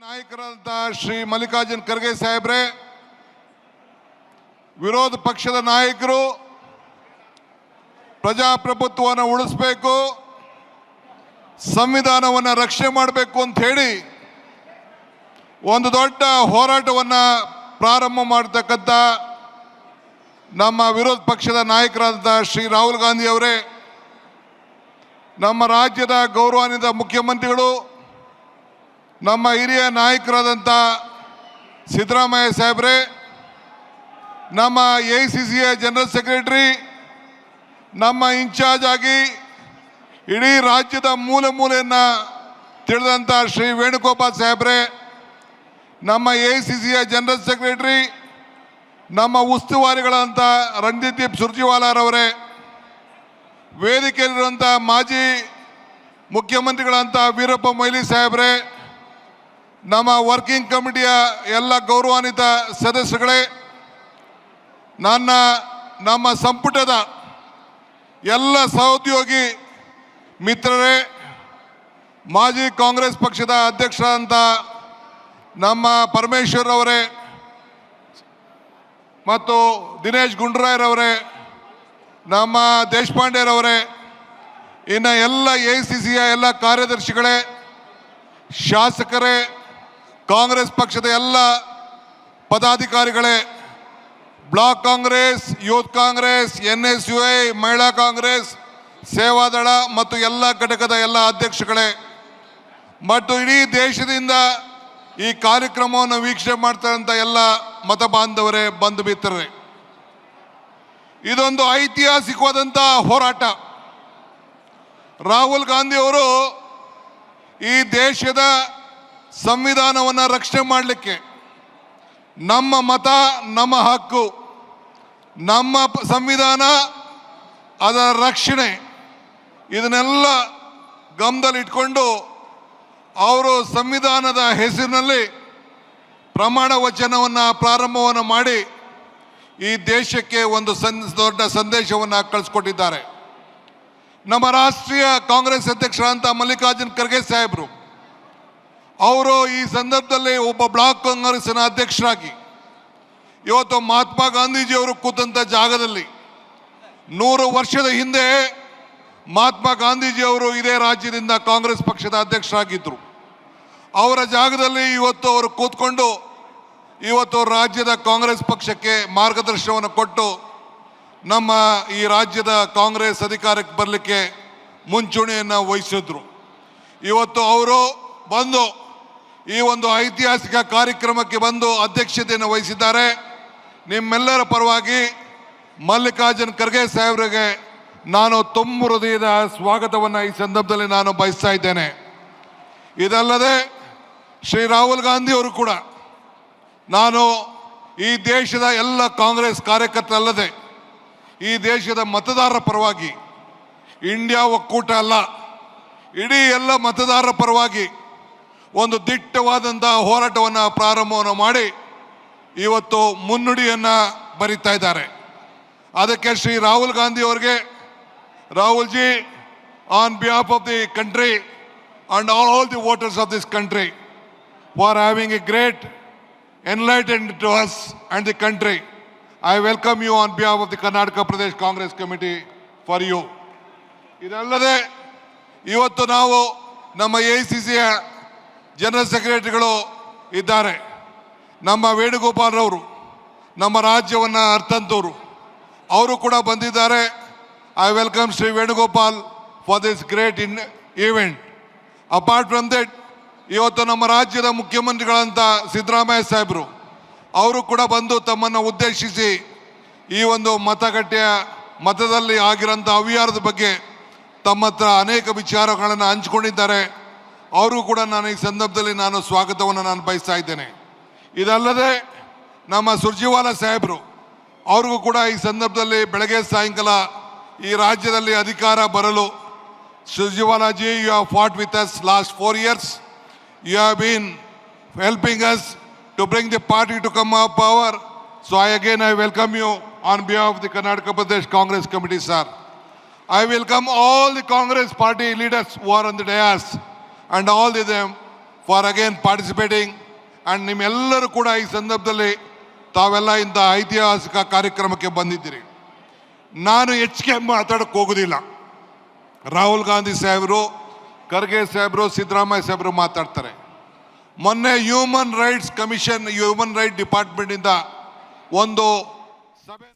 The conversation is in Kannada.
ನಾಯಕರಾದಂಥ ಶ್ರೀ ಮಲ್ಲಿಕಾರ್ಜುನ್ ಖರ್ಗೆ ಸಾಹೇಬ್ರೆ, ವಿರೋಧ ಪಕ್ಷದ ನಾಯಕರು, ಪ್ರಜಾಪ್ರಭುತ್ವವನ್ನು ಉಳಿಸ್ಬೇಕು, ಸಂವಿಧಾನವನ್ನು ರಕ್ಷಣೆ ಮಾಡಬೇಕು ಅಂತ ಹೇಳಿ ಒಂದು ದೊಡ್ಡ ಹೋರಾಟವನ್ನು ಪ್ರಾರಂಭ ಮಾಡತಕ್ಕಂಥ ನಮ್ಮ ವಿರೋಧ ಪಕ್ಷದ ನಾಯಕರಾದಂಥ ಶ್ರೀ ರಾಹುಲ್ ಗಾಂಧಿ ಅವರೇ, ನಮ್ಮ ರಾಜ್ಯದ ಗೌರವಾನ್ವಿತ ಮುಖ್ಯಮಂತ್ರಿಗಳು ನಮ್ಮ ಹಿರಿಯ ನಾಯಕರಾದಂಥ ಸಿದ್ದರಾಮಯ್ಯ ಸಾಹೇಬ್ರೆ, ನಮ್ಮ ಎ ಸಿ ಜನರಲ್ ಸೆಕ್ರೆಟರಿ, ನಮ್ಮ ಇನ್ಚಾರ್ಜ್ ಆಗಿ ಇಡೀ ರಾಜ್ಯದ ಮೂಲೆ ಮೂಲೆಯನ್ನು ತಿಳಿದಂಥ ಶ್ರೀ ವೇಣುಗೋಪಾಲ್ ಸಾಹೇಬ್ರೆ, ನಮ್ಮ ಎ ಸಿ ಸಿಯ ಜನರಲ್ ಸೆಕ್ರೆಟರಿ, ನಮ್ಮ ಉಸ್ತುವಾರಿಗಳಂತ ರಂಜಿದೀಪ್ ಸುರ್ಜಿವಾಲಾರವರೇ ವೇದಿಕೆಯಲ್ಲಿರುವಂಥ ಮಾಜಿ ಮುಖ್ಯಮಂತ್ರಿಗಳಂತ ವೀರಪ್ಪ ಮೊಯ್ಲಿ ಸಾಹೇಬ್ರೆ ನಮ್ಮ ವರ್ಕಿಂಗ್ ಕಮಿಟಿಯ ಎಲ್ಲ ಗೌರವಾನ್ವಿತ ಸದಸ್ಯಗಳೇ ನನ್ನ, ನಮ್ಮ ಸಂಪುಟದ ಎಲ್ಲ ಸಹೋದ್ಯೋಗಿ ಮಿತ್ರರೇ, ಮಾಜಿ ಕಾಂಗ್ರೆಸ್ ಪಕ್ಷದ ಅಧ್ಯಕ್ಷರಾದಂಥ ನಮ್ಮ ಪರಮೇಶ್ವರ್ ಅವರೇ ಮತ್ತು ದಿನೇಶ್ ಗುಂಡ್ರಾಯ್ರವರೇ ನಮ್ಮ ದೇಶಪಾಂಡೆರವರೇ ಇನ್ನು ಎಲ್ಲ ಎ ಸಿ ಸಿಯ ಎಲ್ಲ ಕಾರ್ಯದರ್ಶಿಗಳೇ, ಶಾಸಕರೇ ಕಾಂಗ್ರೆಸ್ ಪಕ್ಷದ ಎಲ್ಲ ಪದಾಧಿಕಾರಿಗಳೇ, block Congress, youth Congress N S U I ಮಹಿಳಾ ಕಾಂಗ್ರೆಸ್ ಸೇವಾದಳ ಮತ್ತು ಎಲ್ಲ ಘಟಕದ ಎಲ್ಲ ಅಧ್ಯಕ್ಷಗಳೇ. ಮತ್ತು ಇಡೀ ದೇಶದಿಂದ ಈ ಕಾರ್ಯಕ್ರಮವನ್ನು ವೀಕ್ಷಣೆ ಮಾಡ್ತಾರಂಥ ಎಲ್ಲ ಮತ ಬಾಂಧವರೇ, ಬಂಧು ಮಿತ್ರರೇ. ಇದೊಂದು ಐತಿಹಾಸಿಕವಾದಂಥ ಹೋರಾಟ. ರಾಹುಲ್ ಗಾಂಧಿ ಅವರು ಈ ದೇಶದ ಸಂವಿಧಾನವನ್ನು ರಕ್ಷಣೆ ಮಾಡಲಿಕ್ಕೆ ನಮ್ಮ ಮತ, ನಮ್ಮ ಹಕ್ಕು, ನಮ್ಮ ಸಂವಿಧಾನ, ಅದರ ರಕ್ಷಣೆ, ಇದನ್ನೆಲ್ಲ ಗಮನದಲ್ಲಿಟ್ಕೊಂಡು ಅವರು ಸಂವಿಧಾನದ ಹೆಸರಿನಲ್ಲಿ ಪ್ರಮಾಣ ವಚನವನ್ನು, ಪ್ರಾರಂಭವನ್ನು ಮಾಡಿ ಈ ದೇಶಕ್ಕೆ ಒಂದು ಸನ್, ದೊಡ್ಡ ಸಂದೇಶವನ್ನು ಕಳಿಸ್ಕೊಟ್ಟಿದ್ದಾರೆ. ನಮ್ಮ ರಾಷ್ಟ್ರೀಯ ಕಾಂಗ್ರೆಸ್ ಅಧ್ಯಕ್ಷರಾದಂಥ ಮಲ್ಲಿಕಾರ್ಜುನ್ ಖರ್ಗೆ ಸಾಹೇಬರು ಅವರು ಈ ಸಂದರ್ಭದಲ್ಲಿ ಒಬ್ಬ ಬ್ಲಾಕ್ ಕಾಂಗ್ರೆಸ್ನ ಅಧ್ಯಕ್ಷರಾಗಿ ಇವತ್ತು ಮಹಾತ್ಮ ಗಾಂಧೀಜಿಯವರು ಕೂತಂಥ ಜಾಗದಲ್ಲಿ ನೂರು ವರ್ಷದ ಹಿಂದೆ ಮಹಾತ್ಮ ಗಾಂಧೀಜಿಯವರು ಇದೇ ರಾಜ್ಯದಿಂದ ಕಾಂಗ್ರೆಸ್ ಪಕ್ಷದ ಅಧ್ಯಕ್ಷರಾಗಿದ್ದರು ಅವರ ಜಾಗದಲ್ಲಿ ಇವತ್ತು ಅವರು ಕೂತ್ಕೊಂಡು ಇವತ್ತು ರಾಜ್ಯದ ಕಾಂಗ್ರೆಸ್ ಪಕ್ಷಕ್ಕೆ ಮಾರ್ಗದರ್ಶನವನ್ನು ಕೊಟ್ಟು ನಮ್ಮ ಈ ರಾಜ್ಯದ ಕಾಂಗ್ರೆಸ್ ಅಧಿಕಾರಕ್ಕೆ ಬರಲಿಕ್ಕೆ ಮುಂಚೂಣಿಯನ್ನು ವಹಿಸಿದ್ರು. ಇವತ್ತು ಅವರು ಬಂದು ಈ ಒಂದು ಐತಿಹಾಸಿಕ ಕಾರ್ಯಕ್ರಮಕ್ಕೆ ಬಂದು ಅಧ್ಯಕ್ಷತೆಯನ್ನು ವಹಿಸಿದ್ದಾರೆ. ನಿಮ್ಮೆಲ್ಲರ ಪರವಾಗಿ ಮಲ್ಲಿಕಾರ್ಜುನ್ ಖರ್ಗೆ ಸಾಹೇಬರಿಗೆ ನಾನು ತುಂಬ ಹೃದಯದ ಸ್ವಾಗತವನ್ನು ಈ ಸಂದರ್ಭದಲ್ಲಿ ನಾನು ಬಯಸ್ತಾ ಇದ್ದೇನೆ. ಇದಲ್ಲದೆ ಶ್ರೀ ರಾಹುಲ್ ಗಾಂಧಿ ಅವರು ಕೂಡ ನಾನು ಈ ದೇಶದ ಎಲ್ಲ ಕಾಂಗ್ರೆಸ್ ಕಾರ್ಯಕರ್ತರಲ್ಲದೆ ಈ ದೇಶದ ಮತದಾರರ ಪರವಾಗಿ, ಇಂಡಿಯಾ ಒಕ್ಕೂಟ ಅಲ್ಲ, ಇಡೀ ಎಲ್ಲ ಮತದಾರರ ಪರವಾಗಿ ಒಂದು ದಿಟ್ಟವಾದಂತಹ ಹೋರಾಟವನ್ನು ಪ್ರಾರಂಭವನ್ನು ಮಾಡಿ ಇವತ್ತು ಮುನ್ನುಡಿಯನ್ನು ಬರೀತಾ ಇದ್ದಾರೆ. ಅದಕ್ಕೆ ಶ್ರೀ ರಾಹುಲ್ ಗಾಂಧಿ ಅವರಿಗೆ, Rahul ji on behalf of the country and all all the voters of this country for having a great enlightened to us and the country I welcome you on behalf of the Karnataka Pradesh Congress committee for you ಇದಲ್ಲದೆ, ಇವತ್ತು ನಾವು ನಮ್ಮ ಎ ಸಿ ಸಿಯ ಜನರಲ್ ಸೆಕ್ರೆಟರಿಗಳು ಇದ್ದಾರೆ. ನಮ್ಮ ವೇಣುಗೋಪಾಲ್ರವರು, ನಮ್ಮ ರಾಜ್ಯವನ್ನು ಅರ್ಥಂತವರು, ಅವರು ಕೂಡ ಬಂದಿದ್ದಾರೆ. I welcome Shri Venugopal for this great in event apart from that ಇವತ್ತು ನಮ್ಮ ರಾಜ್ಯದ ಮುಖ್ಯಮಂತ್ರಿಗಳಂತ ಸಿದ್ದರಾಮಯ್ಯ ಸಾಹೇಬರು, ಅವರು ಕೂಡ ಬಂದು ತಮ್ಮನ್ನು ಉದ್ದೇಶಿಸಿ ಈ ಒಂದು ಮತಗಟ್ಟೆಯ ಮತದಲ್ಲಿ ಆಗಿರೋಂಥ ಅವ್ಯಾರದ ಬಗ್ಗೆ ತಮ್ಮ ಹತ್ರ ಅನೇಕ ವಿಚಾರಗಳನ್ನು ಹಂಚಿಕೊಂಡಿದ್ದಾರೆ. ಅವರು ಕೂಡ ನಾನು ಈ ಸಂದರ್ಭದಲ್ಲಿ ನಾನು ಸ್ವಾಗತವನ್ನು ನಾನು ಬಯಸ್ತಾ ಇದ್ದೇನೆ. ಇದಲ್ಲದೆ ನಮ್ಮ ಸುರ್ಜಿವಾಲ ಸಾಹೇಬರು, ಅವ್ರಿಗೂ ಕೂಡ ಈ ಸಂದರ್ಭದಲ್ಲಿ ಬೆಳಗ್ಗೆ ಸಾಯಂಕಾಲ ಈ ರಾಜ್ಯದಲ್ಲಿ ಅಧಿಕಾರ ಬರಲು, Surjewala ji you have fought with us last four years you have been helping us to bring the party to come up power so I again I welcome you on behalf of the Karnataka Pradesh Congress committee sir I welcome all the Congress party leaders were on the dais dais all the them for again participating and ನಿಮ್ಮೆಲ್ಲರೂ ಕೂಡ ಈ ಸಂದರ್ಭದಲ್ಲಿ ತಾವೆಲ್ಲ ಇಂಥ ಐತಿಹಾಸಿಕ ಕಾರ್ಯಕ್ರಮಕ್ಕೆ ಬಂದಿದ್ದೀರಿ ನಾನು ಹೆಚ್ಚಿಗೆ ಮಾತಾಡೋಕ್ಕೆ ಹೋಗೋದಿಲ್ಲ ರಾಹುಲ್ ಗಾಂಧಿ ಸಾಹೇಬರು ಖರ್ಗೆ ಸಾಹೇಬರು ಸಿದ್ದರಾಮಯ್ಯ ಸಾಹೇಬರು ಮಾತಾಡ್ತಾರೆ ಮೊನ್ನೆ human rights commission human right ಡಿಪಾರ್ಟ್ಮೆಂಟಿಂದ ಒಂದು ಸಭೆ